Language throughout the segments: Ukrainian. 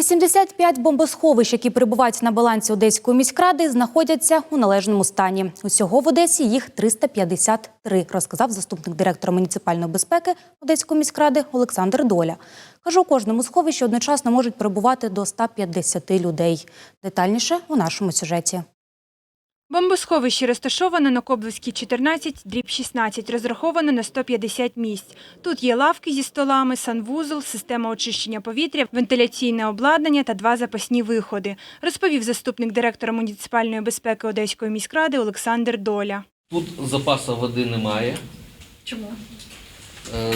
85 бомбосховищ, які перебувають на балансі Одеської міськради, знаходяться у належному стані. Усього в Одесі їх 353, розказав заступник директора муніципальної безпеки Одеської міськради Олександр Доля. Каже, у кожному сховищі одночасно можуть перебувати до 150 людей. Детальніше у нашому сюжеті. Бомбосховище розташоване на Коблевській 14, дріб 16, розраховано на 150 місць. Тут є лавки зі столами, санвузол, система очищення повітря, вентиляційне обладнання та два запасні виходи, розповів заступник директора муніципальної безпеки Одеської міськради Олександр Доля. Тут запасу води немає. Чому? Е,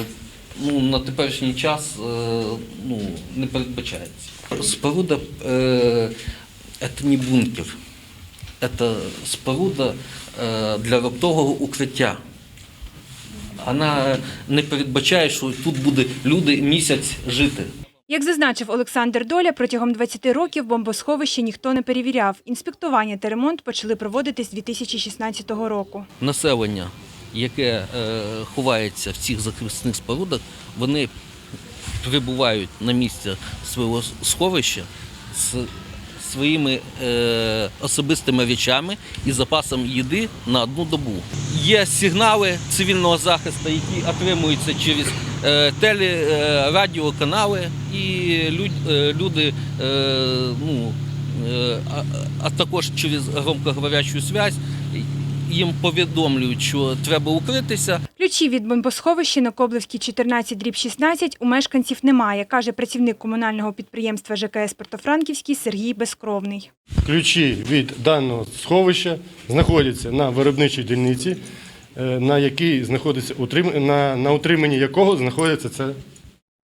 ну, на теперішній час е, ну, не передбачається. Споруда е, це Це споруда е, для раптового укриття. Вона не передбачає, що тут буде люди місяць жити. Як зазначив Олександр Доля, протягом 20 років бомбосховище ніхто не перевіряв. Інспектування та ремонт почали проводитись з 2016 року. Населення, яке е, ховається в цих захисних спорудах, вони прибувають на місце свого сховища з своїми е, особистими речами і запасом їди на одну добу. Є сигнали цивільного захисту, які отримуються через е, теле, е, радіоканали, і люд- е, люди, е, ну, е, а, також через громкоговорячу связь їм повідомлюють, що треба укритися. Ключів від бомбосховища на Коблевській 14 дріб 16 у мешканців немає, каже працівник комунального підприємства ЖКС Портофранківський Сергій Безкровний. Ключі від даного сховища знаходяться на виробничій дільниці, е, на якій знаходиться на, на утриманні якого знаходиться це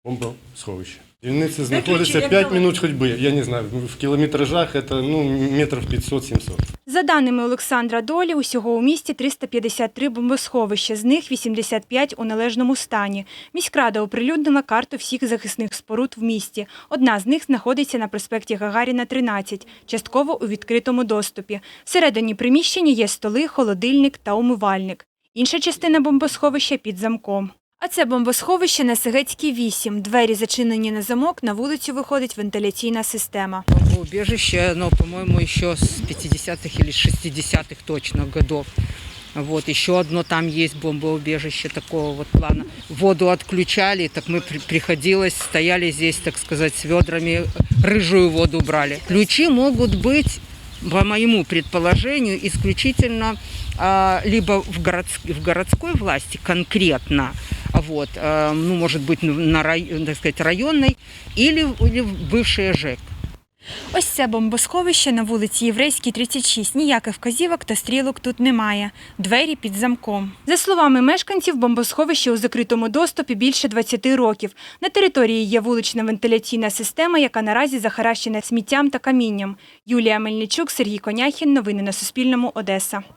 бомбосховище. Дільниця знаходиться 5 минут ходьби. Я не знаю, в кілометражах це ну, метрів 500-700. За даними Олександра Долі, усього у місті 353 бомбосховища, з них 85 у належному стані. Міськрада оприлюднила карту всіх захисних споруд в місті. Одна з них знаходиться на проспекті Гагаріна, 13, частково у відкритому доступі. Всередині приміщення є столи, холодильник та умивальник. Інша частина бомбосховища під замком. А це бомбосховище на Сегецькій 8. Двері зачинені на замок, на вулицю виходить вентиляційна система. Бомбоубежище, оно, по-моему, еще с 50-х или 60-х точно годов. Вот, еще одно там есть бомбоубежище такого вот плана. Воду отключали, так мы при- приходилось, стояли здесь, так сказать, с ведрами, рыжую воду брали. Ключи могут быть, по моему предположению, исключительно а, либо в, городс- в городской власти конкретно, вот, а, ну, может быть, на, рай- так сказать, районной, или, в- или в бывший ЖЭК. Ось це бомбосховище на вулиці Єврейській, 36. Ніяких вказівок та стрілок тут немає. Двері під замком. За словами мешканців, бомбосховище у закритому доступі більше 20 років. На території є вулична вентиляційна система, яка наразі захаращена сміттям та камінням. Юлія Мельничук, Сергій Коняхін. Новини на Суспільному. Одеса.